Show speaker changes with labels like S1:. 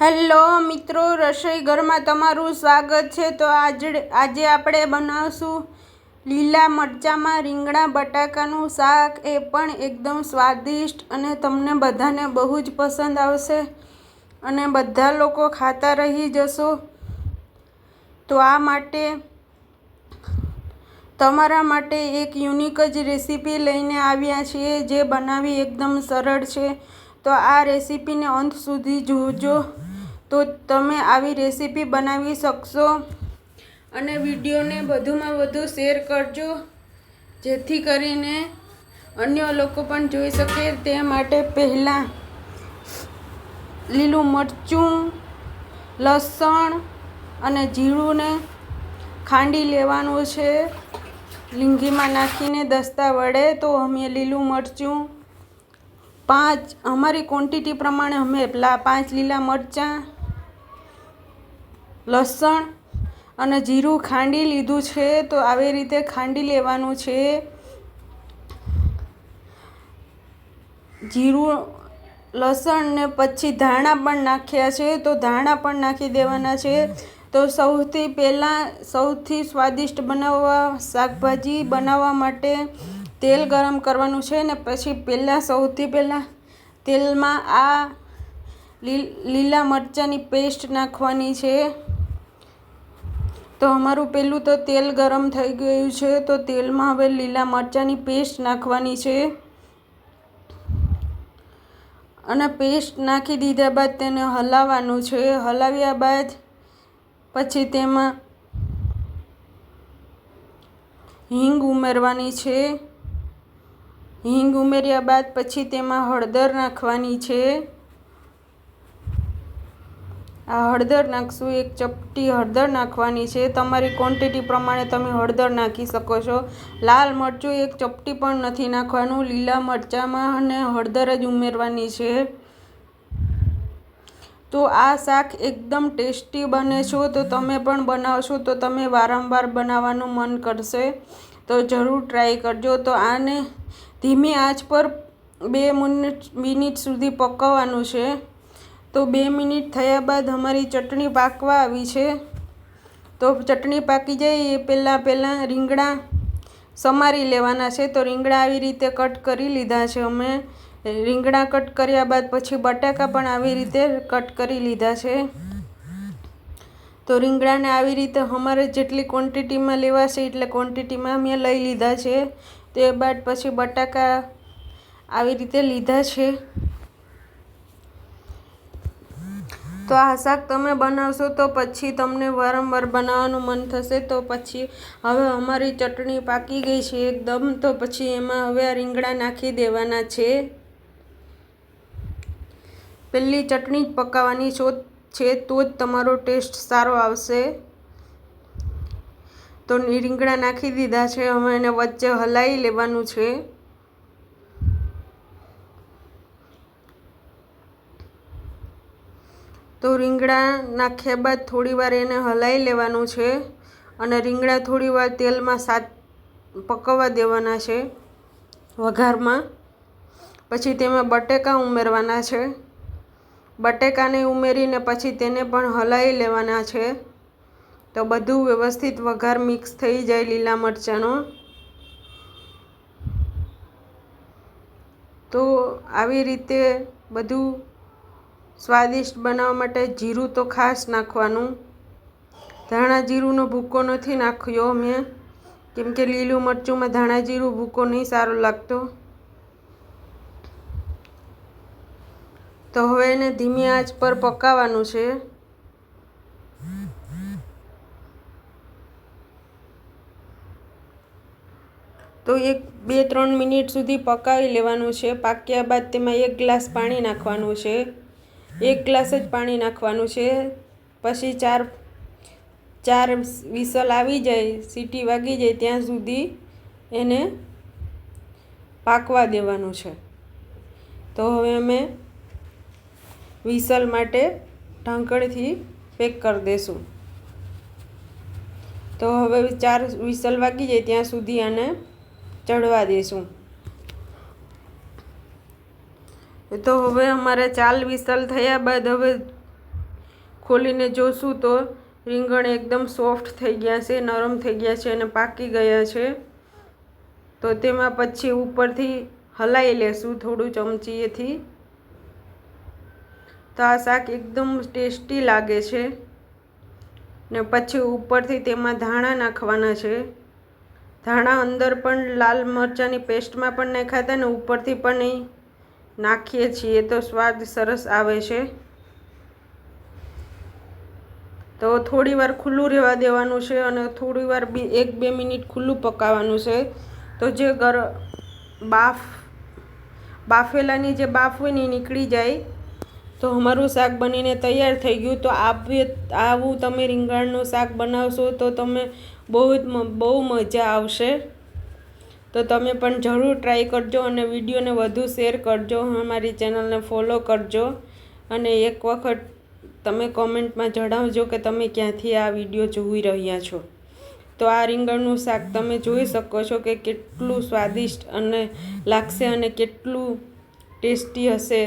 S1: Hello મિત્રો, રસોઈ ઘરમાં તમારું સ્વાગત છે. તો આજ, આજે આપણે બનાવશું લીલા મરચાંમાં રીંગણા, બટાકાનું શાક. એ પણ એકદમ સ્વાદિષ્ટ અને તમને બધાને બહુ જ પસંદ આવશે અને બધા લોકો ખાતા રહી જશો. તો આ માટે, તમારા માટે એક યુનિક જ રેસીપી લઈને આવ્યા છીએ જે બનાવી એકદમ સરળ છે. તો આ રેસીપીને અંત સુધી જોજો. તો તમે આવી રેસીપી બનાવી શકશો. અને વિડીયોને વધુમાં વધુ શેર કરજો. જેથી કરીને અન્ય લોકો પણ જોઈ શકે તે માટે પહેલાં લીલું મરચું, લસણ અને જીરુંને ખાંડી લેવાનું છે. લીંગીમાં નાખીને દસ્તા વડે તો અમે લીલું મરચું પાંચ, અમારી ક્વોન્ટિટી પ્રમાણે અમે પાંચ લીલા મરચાં લસણ અને જીરું ખાંડી લીધું છે, તો આવી રીતે ખાંડી લેવાનું છે. જીરું, લસણ ને પછી ધાણા પણ નાખ્યા છે, તો ધાણા પણ નાખી દેવાના છે. તો સૌથી પહેલાં સૌથી સ્વાદિષ્ટ બનાવવા શાકભાજી બનાવવા માટે તેલ ગરમ કરવાનું છે ને પછી પહેલાં સૌથી પહેલાં તેલમાં આ લીલા મરચાંની પેસ્ટ નાખવાની છે. તો અમારું પહેલું તો તેલ ગરમ થઈ ગયું છે, તો તેલમાં હવે લીલા મરચાંની પેસ્ટ નાખવાની છે. અને પેસ્ટ નાખી દીધા બાદ તેને હલાવવાનું છે. હલાવ્યા બાદ પછી તેમાં હિંગ ઉમેરવાની છે. હિંગ ઉમેર્યા બાદ પછી તેમાં હળદર નાખવાની છે. આ હળદર નાખશું, એક ચપટી હળદર નાખવાની છે. તમારી ક્વોન્ટિટી પ્રમાણે તમે હળદર નાખી શકો છો. લાલ મરચું એક ચપટી પણ નથી નાખવાનું. લીલા મરચાંમાં અને હળદર જ ઉમેરવાની છે. તો આ શાક એકદમ ટેસ્ટી બને છો. તો તમે પણ બનાવશો તો તમે વારંવાર બનાવવાનું મન કરશે. તો જરૂર ટ્રાય કરજો. તો આને ધીમી આંચ પર બે મિનિટ મિનિટ સુધી પકવવાનું છે. તો બે મિનિટ થયા બાદ અમારી ચટણી પાકવા આવી છે. તો ચટણી પાકી જાય એ પહેલાં પહેલાં રીંગણા સમારી લેવાના છે. તો રીંગણા આવી રીતે કટ કરી લીધા છે અમે. રીંગણા કટ કર્યા બાદ પછી બટાકા પણ આવી રીતે કટ કરી લીધા છે. તો રીંગણાને આવી રીતે અમારે જેટલી ક્વોન્ટિટીમાં લેવાશે એટલે ક્વોન્ટિટીમાં અમે લઈ લીધા છે. તે બાદ પછી બટાકા આવી રીતે લીધા છે. તો આ શાક તમે બનાવશો તો પછી તમને વારંવાર બનાવવાનું મન થશે તો પછી હવે અમારી ચટણી પાકી ગઈ છે એકદમ, તો પછી એમાં હવે આ રીંગણા નાખી દેવાના છે. પહેલી ચટણી જ પકાવવાની છે તો જ તમારો ટેસ્ટ સારો આવશે. તો રીંગણા નાખી દીધા છે, હવે એને વચ્ચે હલાવી લેવાનું છે. તો રીંગણા નાખ્યા બાદ થોડીવાર એને હલાવી લેવાનું છે અને રીંગણા થોડીવાર તેલમાં સાત પકવવા દેવાના છે વઘારમાં. પછી તેમાં બટેકા ઉમેરવાના છે. બટેકાને ઉમેરીને પછી તેને પણ હલાવી લેવાના છે. તો બધું વ્યવસ્થિત વઘાર મિક્સ થઈ જાય લીલા મરચાંનો. તો આવી રીતે બધું સ્વાદિષ્ટ બનાવવા માટે જીરું તો ખાસ નાખવાનું. ધાણા જીરુંનો ભૂકો નથી નાખ્યો મેં. કેમ કે લીલું મરચુંમાં ધાણા જીરું ભૂકો નહીં સારો લાગતો. તો હવે એને ધીમી આંચ પર પકાવવાનું છે. તો એક બે ત્રણ મિનિટ સુધી પકાવી લેવાનું છે. પાક્યા બાદ તેમાં એક ગ્લાસ પાણી નાખવાનું છે. એક ગ્લાસ જ પાણી નાખવાનું છે. પછી ચાર ચાર વિસલ આવી જાય, સીટી વાગી જાય ત્યાં સુધી એને પાકવા દેવાનું છે. તો હવે અમે વિસલ માટે ઢાંકણથી પેક કરી દઈશું તો હવે ચાર વિસલ વાગી જાય ત્યાં સુધી આને ચડવા દઈશું તો હવે અમારે ચાલ વિસલ થયા બાદ હવે ખોલીને જોશું તો રીંગણ એકદમ સોફ્ટ થઈ ગયા છે, નરમ થઈ ગયા છે અને પાકી ગયા છે. તો તેમાં પછી ઉપરથી હલાવી લેશું થોડું ચમચીએથી. તો આ શાક એકદમ ટેસ્ટી લાગે છે. ને પછી ઉપરથી તેમાં ધાણા નાખવાના છે. ધાણા અંદર પણ લાલ મરચાંની પેસ્ટમાં પણ નાખાતા ને ઉપરથી પણ એ નાખીએ છીએ તો સ્વાદ સરસ આવે છે. તો થોડી વાર ખુલ્લું રહેવા દેવાનું છે અને થોડી વાર બી એક બે મિનિટ ખુલ્લું પકાવવાનું છે. તો જે ગર બાફ, બાફેલાની જે બાફ હોય ને નીકળી જાય. તો અમારું શાક બનીને તૈયાર થઈ ગયું. તો આવી તમે રીંગણનું શાક બનાવશો તો તમે બહુ જ બહુ મજા આવશે. તો તમે પણ જરૂર ટ્રાય કરજો અને વિડીયોને વધુ શેર કરજો. અમારી ચેનલને ફોલો કરજો. અને એક વખત તમે કોમેન્ટમાં જણાવજો કે તમે ક્યાંથી આ વીડિયો જોઈ રહ્યા છો. તો આ રીંગણનું શાક તમે જોઈ શકો છો કે કેટલું સ્વાદિષ્ટ અને લાગશે અને કેટલું ટેસ્ટી હશે.